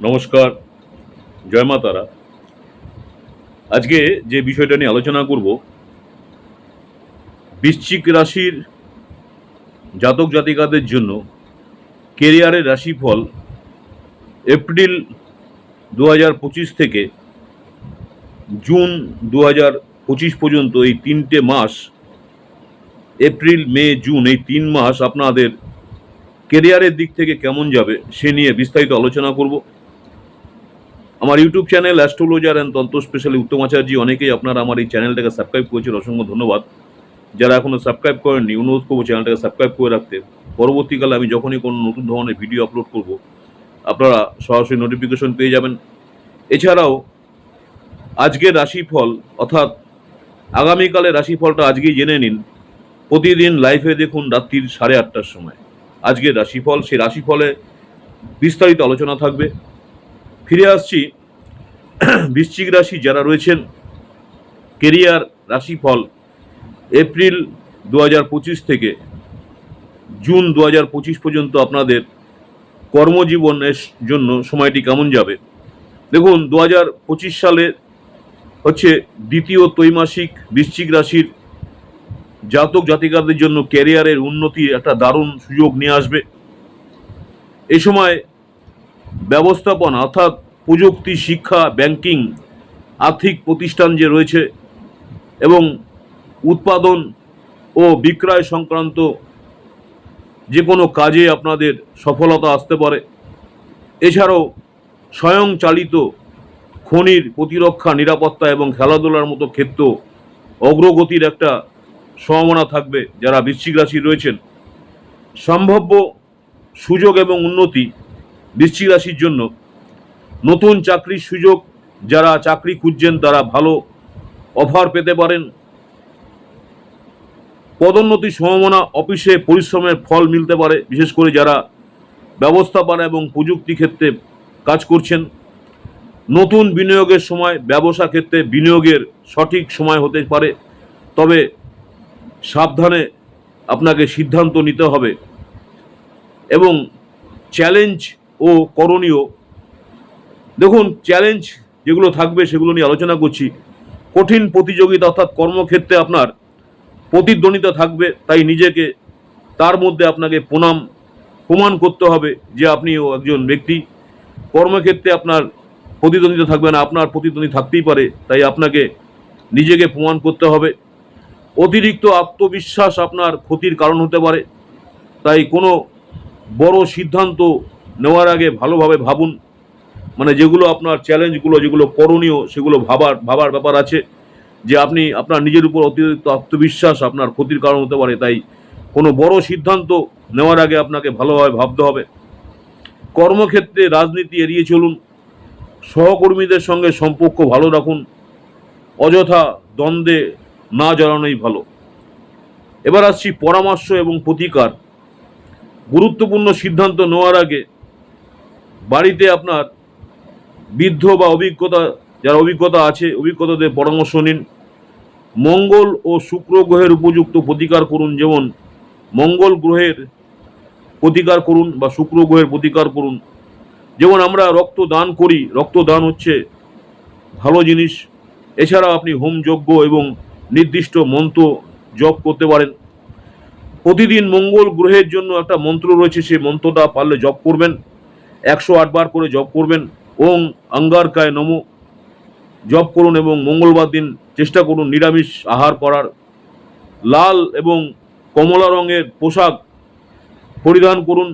নমস্কার, জয় মা তারা। আজকে যে বিষয়টা নিয়ে আলোচনা করব, বৃশ্চিক রাশির জাতক জাতিকাদের জন্য কেরিয়ারের রাশিফল এপ্রিল দু হাজার পঁচিশ থেকে জুন দু হাজার পঁচিশ পর্যন্ত এই তিনটে মাস, এপ্রিল, মে, জুন, এই তিন মাস আপনাদের কেরিয়ারের দিক থেকে কেমন যাবে সে নিয়ে বিস্তারিত আলোচনা করব। আমার YouTube channel astrologer and tantra specially Uttam Acharya অনেকেই আপনারা আমার এই চ্যানেলটাকে সাবস্ক্রাইব করেছেন, অসংখ্য ধন্যবাদ। যারা এখনও সাবস্ক্রাইব করেননি, অনুরোধ করব চ্যানেলটাকে সাবস্ক্রাইব করে রাখতে। পরবর্তীকালে আমি যখনই কোনো নতুন ধরনের ভিডিও আপলোড করব, আপনারা সরাসরি নোটিফিকেশন পেয়ে যাবেন। এছাড়াও, আজকের রাশিফল, অর্থাৎ আগামীকালের রাশিফলটা আজকেই জেনে নিন। প্রতিদিন লাইভে দেখুন রাত্রির সাড়ে আটটার সময়। আজকের রাশিফল, সেই রাশিফলে বিস্তারিত আলোচনা থাকবে। ফিরে আসছি। বৃশ্চিক রাশি যারা রয়েছেন, কেরিয়ার রাশিফল এপ্রিল দু হাজার পঁচিশ থেকে জুন দু হাজার পঁচিশ পর্যন্ত আপনাদের কর্মজীবনের জন্য সময়টি কেমন যাবে? দেখুন দু হাজার পঁচিশ সালে হচ্ছে দ্বিতীয় ত্রৈমাসিক বৃশ্চিক রাশির জাতক জাতিকাদের জন্য ক্যারিয়ারের উন্নতির একটা দারুণ সুযোগ নিয়ে আসবে। এই সময় ব্যবস্থাপনা অর্থাৎ প্রযুক্তি, শিক্ষা, ব্যাংকিং, আর্থিক প্রতিষ্ঠান যে রয়েছে এবং উৎপাদন ও বিক্রয় সংক্রান্ত যে কোনো কাজে আপনাদের সফলতা আসতে পারে। এছাড়াও স্বয়ংচালিত খনির প্রতিরক্ষা, নিরাপত্তা এবং খেলাধুলার মতো ক্ষেত্র অগ্রগতির একটা সম্ভাবনা থাকবে যারা বৃশ্চিক রাশি রয়েছেন। সম্ভাব্য সুযোগ এবং উন্নতি বৃশ্চিক রাশির জন্য নতুন চাকরির সুযোগ, যারা চাকরি খুঁজছেন তারা ভালো অফার পেতে পারেন। পদোন্নতির সম্ভাবনা অফিসে পরিশ্রমের ফল মিলতে পারে, বিশেষ করে যারা ব্যবস্থাপনা এবং প্রযুক্তি ক্ষেত্রে কাজ করছেন। নতুন বিনিয়োগের সময় ব্যবসা ক্ষেত্রে বিনিয়োগের সঠিক সময় হতে পারে, তবে সাবধানে আপনাকে সিদ্ধান্ত নিতে হবে। এবং চ্যালেঞ্জ ও করণীয়। দেখুন চ্যালেঞ্জ যেগুলো থাকবে সেগুলো নিয়ে আলোচনা করছি। কঠিন প্রতিযোগিতা অর্থাৎ কর্মক্ষেত্রে আপনার প্রতিদ্বন্দ্বিতা থাকবে, তাই নিজেকে তার মধ্যে আপনাকে প্রণাম, প্রমাণ করতে হবে যে আপনিও একজন ব্যক্তি। কর্মক্ষেত্রে আপনার প্রতিদ্বন্দ্বিতা থাকবে না, আপনার প্রতিদ্বন্দ্বী থাকতেই পারে, তাই আপনাকে নিজেকে প্রমাণ করতে হবে। অতিরিক্ত আত্মবিশ্বাস আপনার ক্ষতির কারণ হতে পারে, তাই কোনো বড় সিদ্ধান্ত নেওয়ার আগে ভালোভাবে ভাবুন। মানে যেগুলো আপনার চ্যালেঞ্জগুলো, যেগুলো করণীয়, সেগুলো ভাবার ভাবার ব্যাপার আছে। যে আপনি, আপনার নিজের উপর অতিরিক্ত আত্মবিশ্বাস আপনার ক্ষতির কারণ হতে পারে, তাই কোনো বড় সিদ্ধান্ত নেওয়ার আগে আপনাকে ভালোভাবে ভাবতে হবে। কর্মক্ষেত্রে রাজনীতি এড়িয়ে চলুন। সহকর্মীদের সঙ্গে সম্পর্ক ভালো রাখুন। অযথা দ্বন্দ্বে না জড়ানোই ভালো। এবার আসছি পরামর্শ এবং প্রতিকার। গুরুত্বপূর্ণ সিদ্ধান্ত নেওয়ার আগে বাড়িতে আপনার বৃদ্ধ বা অভিজ্ঞতা, যার অভিজ্ঞতা আছে, অভিজ্ঞতাদের পরামর্শ নিন। মঙ্গল ও শুক্র গ্রহের উপযুক্ত প্রতিকার করুন, যেমন মঙ্গল গ্রহের প্রতিকার করুন বা শুক্র গ্রহের প্রতিকার করুন। যেমন আমরা রক্ত দান করি, রক্তদান হচ্ছে ভালো জিনিস। এছাড়া আপনি হোম যজ্ঞ এবং নির্দিষ্ট মন্ত্র জপ করতে পারেন। প্রতিদিন মঙ্গল গ্রহের জন্য একটা মন্ত্র রয়েছে, সেই মন্ত্রটা পারলে জপ করবেন। একশো আটবার করে জপ করবেন। ওং অঙ্গারকায় নম। জপ করুন এবং মঙ্গলবার দিন চেষ্টা করুন নিরামিষ আহার করার। লাল এবং কমলা রঙের পোশাক পরিধান করুন।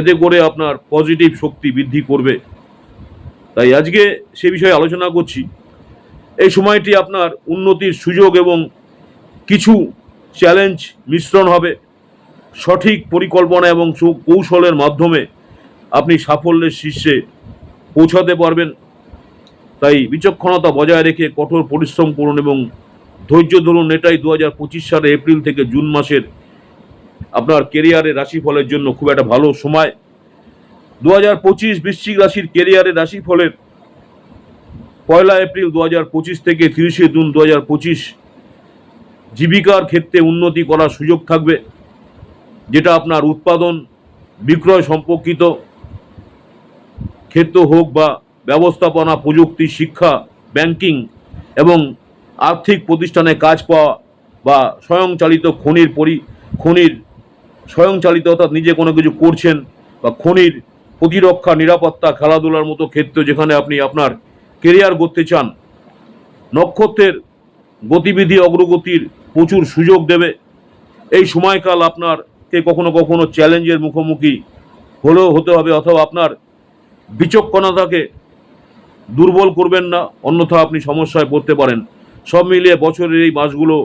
এতে করে আপনার পজিটিভ শক্তি বৃদ্ধি করবে। তাই আজকে সে বিষয়ে আলোচনা করছি। এই সময়টি আপনার উন্নতির সুযোগ এবং কিছু চ্যালেঞ্জ মিশ্রণ হবে। সঠিক পরিকল্পনা এবং কৌশলের মাধ্যমে আপনি সাফল্যের শীর্ষে পৌঁছাতে পারবেন। তাই বিচক্ষণতা বজায় রেখে কঠোর পরিশ্রম করুন এবং ধৈর্য ধরুন। এটাই দু হাজার পঁচিশ সালে এপ্রিল থেকে জুন মাসের আপনার কেরিয়ারের রাশিফলের জন্য খুব একটা ভালো সময়। দু হাজার পঁচিশ বৃশ্চিক রাশির কেরিয়ারের রাশিফলের পয়লা এপ্রিল দু হাজার পঁচিশ থেকে তিরিশে জুন দু হাজার পঁচিশ জীবিকার ক্ষেত্রে উন্নতি করার সুযোগ থাকবে, যেটা আপনার উৎপাদন, বিক্রয় সম্পর্কিত ক্ষেত্র হোক বা ব্যবস্থাপনা, প্রযুক্তি, শিক্ষা, ব্যাংকিং এবং আর্থিক প্রতিষ্ঠানে কাজ পাওয়া বা স্বয়ংচালিত খনির পরি, খনির স্বয়ংচালিত অর্থাৎ নিজে কোনো কিছু করছেন বা খনির প্রতিরক্ষা, নিরাপত্তা, খেলাধুলার মতো ক্ষেত্র যেখানে আপনি আপনার কেরিয়ার করতে চান, নক্ষত্রের গতিবিধি, অগ্রগতির প্রচুর সুযোগ দেবে। এই সময়কাল আপনারকে কখনো কখনো চ্যালেঞ্জের মুখোমুখি হলেও হতে হবে অথবা আপনার বিচক্ষণতাকে দুর্বল করবেন না অন্যথা আপনি সমস্যায় পড়তে পারেন। সব মিলিয়ে বছরের এই মাসগুলো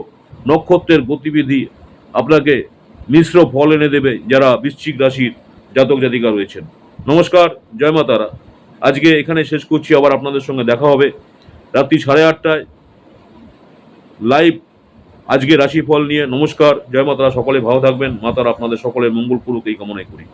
নক্ষত্রের গতিবিধি আপনাকে মিশ্র ফল এনে দেবে যারা বৃশ্চিক রাশির জাতক জাতিকা রয়েছেন। নমস্কার, জয় মা তারা। আজকে এখানে শেষ করছি, আবার আপনাদের সঙ্গে দেখা হবে। রাত্রি সাড়ে আটটায় লাইভ আজকে রাশিফল নিয়ে। নমস্কার, জয় মাতারা সকলে ভালো থাকবেন। মাতারা আপনাদের সকলের মঙ্গল করুক এই করি।